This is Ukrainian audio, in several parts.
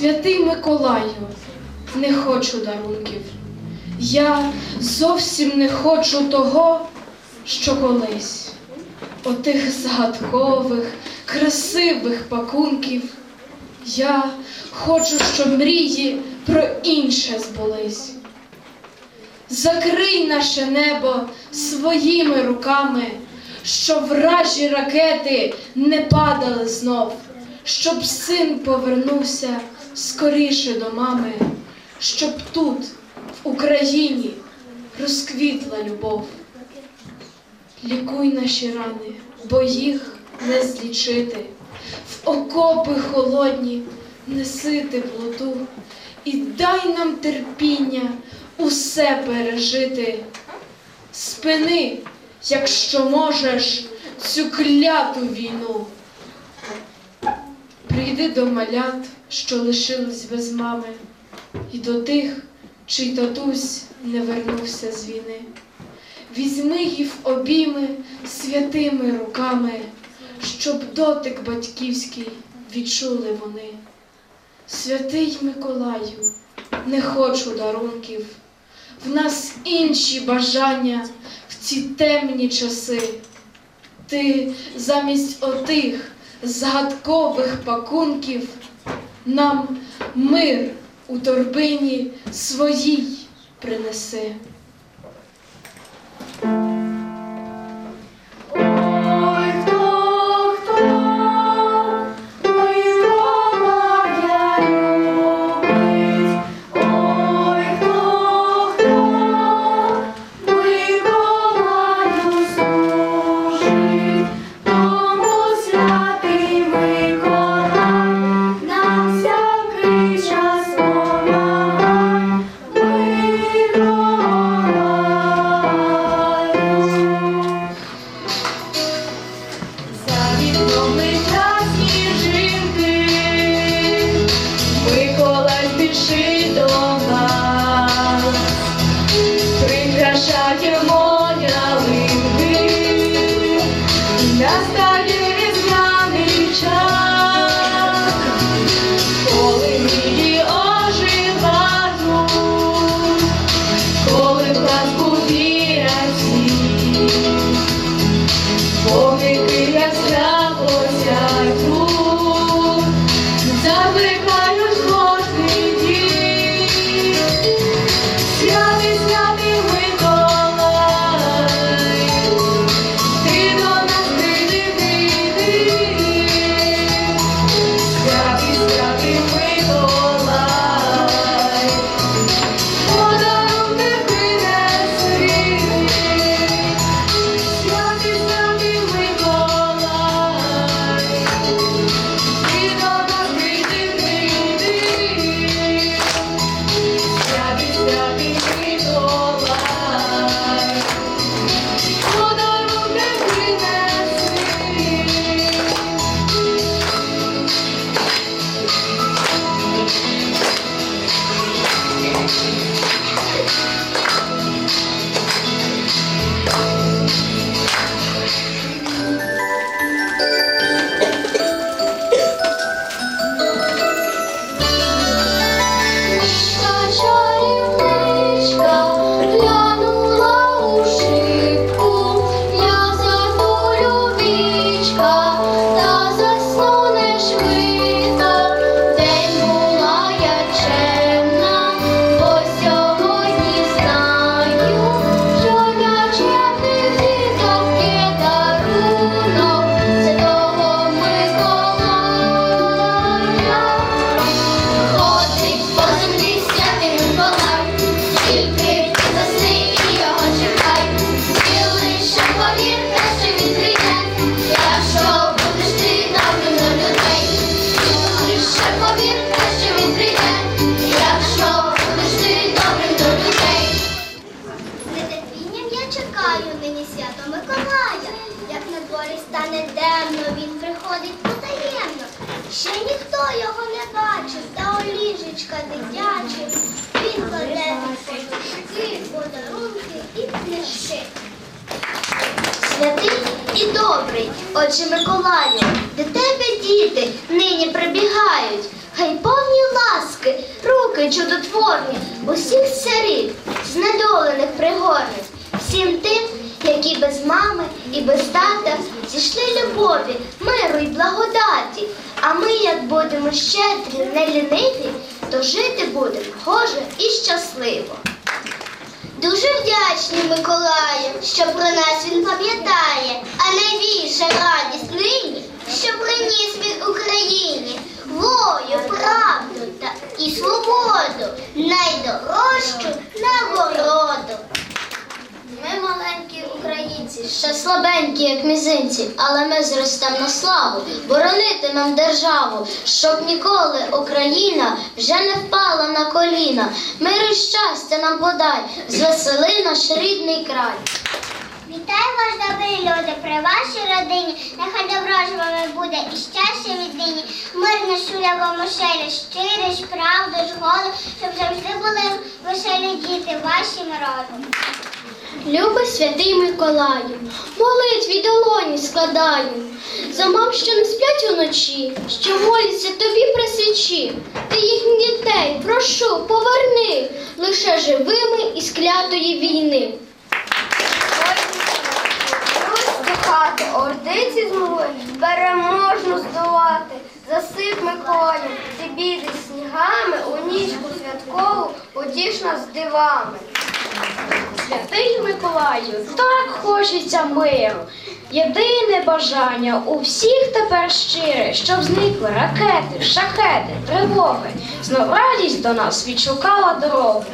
Святий Миколаю, не хочу дарунків. Я зовсім не хочу того, що колись. Отих загадкових, красивих пакунків. Я хочу, щоб мрії про інше збулись. Закрий наше небо своїми руками, щоб вражі ракети не падали знов, щоб син повернувся скоріше до мами, щоб тут, в Україні, розквітла любов. Лікуй наші рани, бо їх не злічити, в окопи холодні неси теплоту і дай нам терпіння усе пережити. Спини, якщо можеш, цю кляту війну. Прийди до малят, що лишились без мами, і до тих, чий татусь не вернувся з війни. Візьми їх обійми святими руками, щоб дотик батьківський відчули вони. Святий Миколаю, не хочу дарунків, в нас інші бажання в ці темні часи. Ти замість отих загадкових пакунків нам мир у торбині своїй принеси. І. Святий і добрий, отче Миколаю, до тебе діти нині прибігають. хай повні ласки, руки чудотворні, усіх сиріт, знедолених пригорних, всім тим, які без мами і без тата зійшли любові, миру і благодаті. А ми, як будемо щедрі, не ліниві, то жити будемо гоже і щасливо. Вдячні Миколаю, що про нас він пам'ятає, а найбільша радість нині, що приніс він Україні волю, правду та і свободу, найдорожчу нагороду. Ми маленькі українці, ще слабенькі, як мізинці, але ми зростемо на славу, боронити нам державу, щоб ніколи Україна вже не впала на коліна. Мир і щастя нам подай, звесели наш рідний край. Вітаю вас, добрі люди, при вашій родині. Нехай добро ж вами буде і щастя віднині. Мир на шулявому шелі, щирість, правду ж голу, щоб завжди були веселі діти вашим родом. Любий святий Миколаю, молитві долоні складаю, за мам, що не сплять уночі, що моляться тобі при свічі. Ти їхніх дітей, прошу, поверни, лише живими із клятої війни. Хати, ордиці змогли переможно здолати. Засип Миколаю, ти біди снігами, у нічку святкову потіш нас дивами. Святий Миколаю, так хочеться миру. Єдине бажання у всіх тепер щире, щоб зникли ракети, шахети, тривоги. Знов радість до нас відшукала дорогу.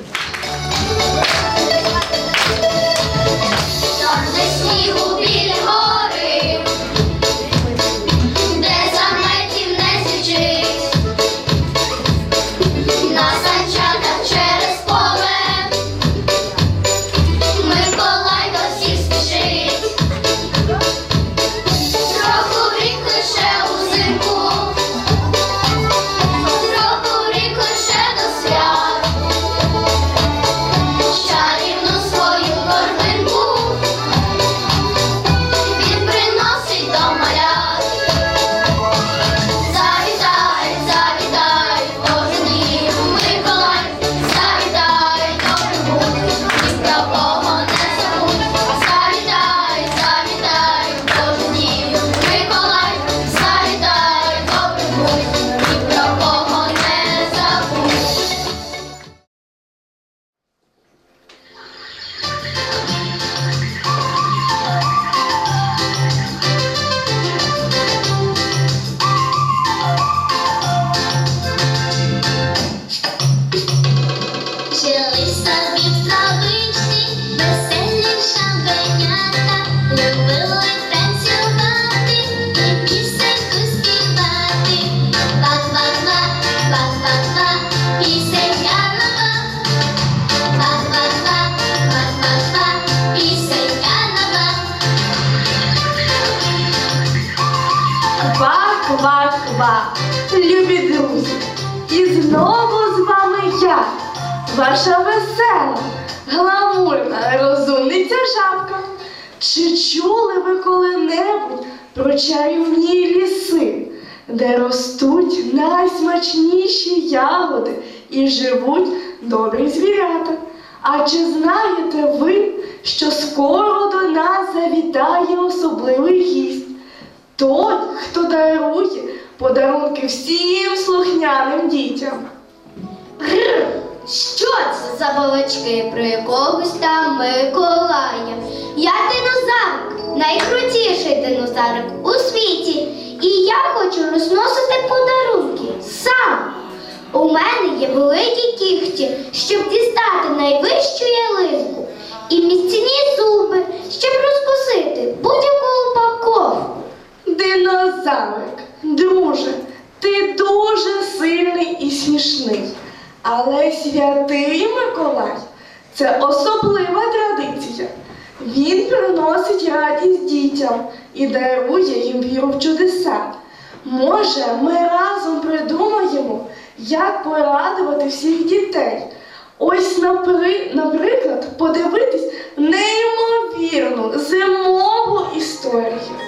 Ква, любі друзі, і знову з вами я, ваша весела, гламурна, розумниця жабка. Чи чули ви коли-небудь про чарівні ліси, де ростуть найсмачніші ягоди і живуть добрі звірята? А чи знаєте ви, що скоро до нас завітає особливий гість? Той, хто дарує подарунки всім слухняним дітям. Грр! Що це за балачки про якогось там Миколая? Я динозаврик, найкрутіший динозаврик у світі. І я хочу розносити подарунки сам. У мене є великі кігті, щоб дістати найвищу ялинку, і міцні і смішний. Але святий Миколай це особлива традиція. Він приносить радість дітям і дарує їм віру в чудеса. Може, ми разом придумаємо, як порадувати всіх дітей. Ось, наприклад, подивитись неймовірну зимову історію.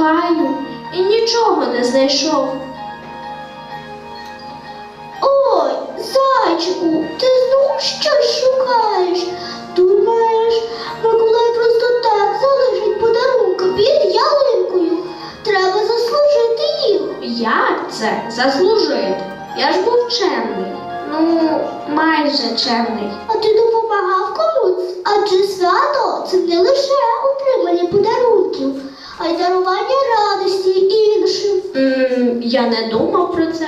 Шукаю і нічого не знайшов. Ой, зайчику, ти знов щось шукаєш? Думаєш, Миколай просто так залишить подарунки під ялинкою. Треба заслужити їх. Як це заслужити? Я ж був чемний. Ну, майже чемний. А ти допомагав комусь? Адже свято це не лише отримання подарунків, а й дарування радості іншим. м я не думав про це.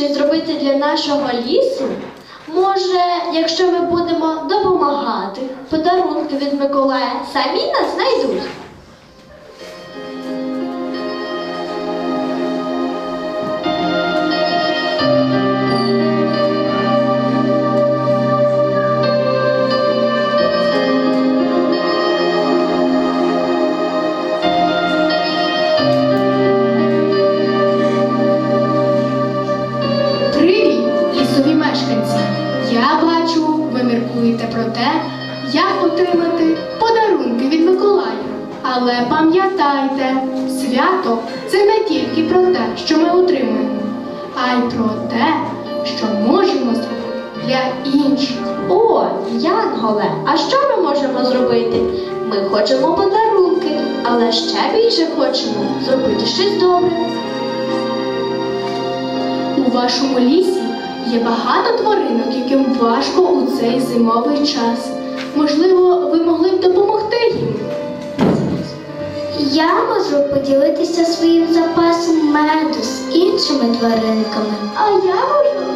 Щось зробити для нашого лісу? Може, якщо ми будемо допомагати, подарунки від Миколая самі нас знайдуть. Інших. О, Янголе, а що ми можемо зробити? Ми хочемо подарунки, але ще більше хочемо зробити щось добре. У вашому лісі є багато тваринок, яким важко у цей зимовий час. Можливо, ви могли б допомогти їм. Я можу поділитися своїм запасом меду з іншими тваринками. А я можу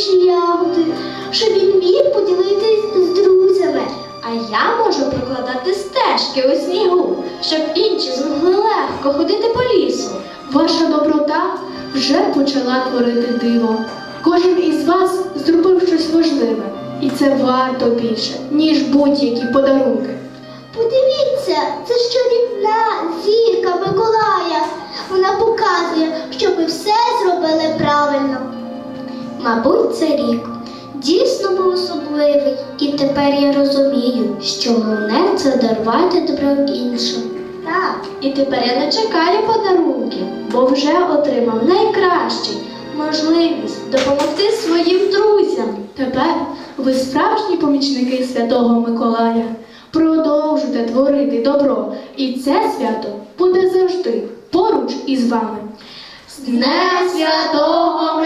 найсмачніші ягоди, щоб він міг поділитись з друзями. А я можу прокладати стежки у снігу, щоб інші змогли легко ходити по лісу. Ваша доброта вже почала творити диво. Кожен із вас зробив щось важливе, і це варто більше, ніж будь-які подарунки. Подивіться, це ж чарівна зірка Миколая. Вона показує, що ми все зробили правильно. Мабуть, це рік дійсно був особливий, і тепер я розумію, що головне це дарувати добро іншим. Так, і тепер я не чекаю подарунків, бо вже отримав найкращий можливість допомогти своїм друзям. Тепер ви справжні помічники Святого Миколая. Продовжуйте творити добро, і це свято буде завжди поруч із вами. З Днем Святого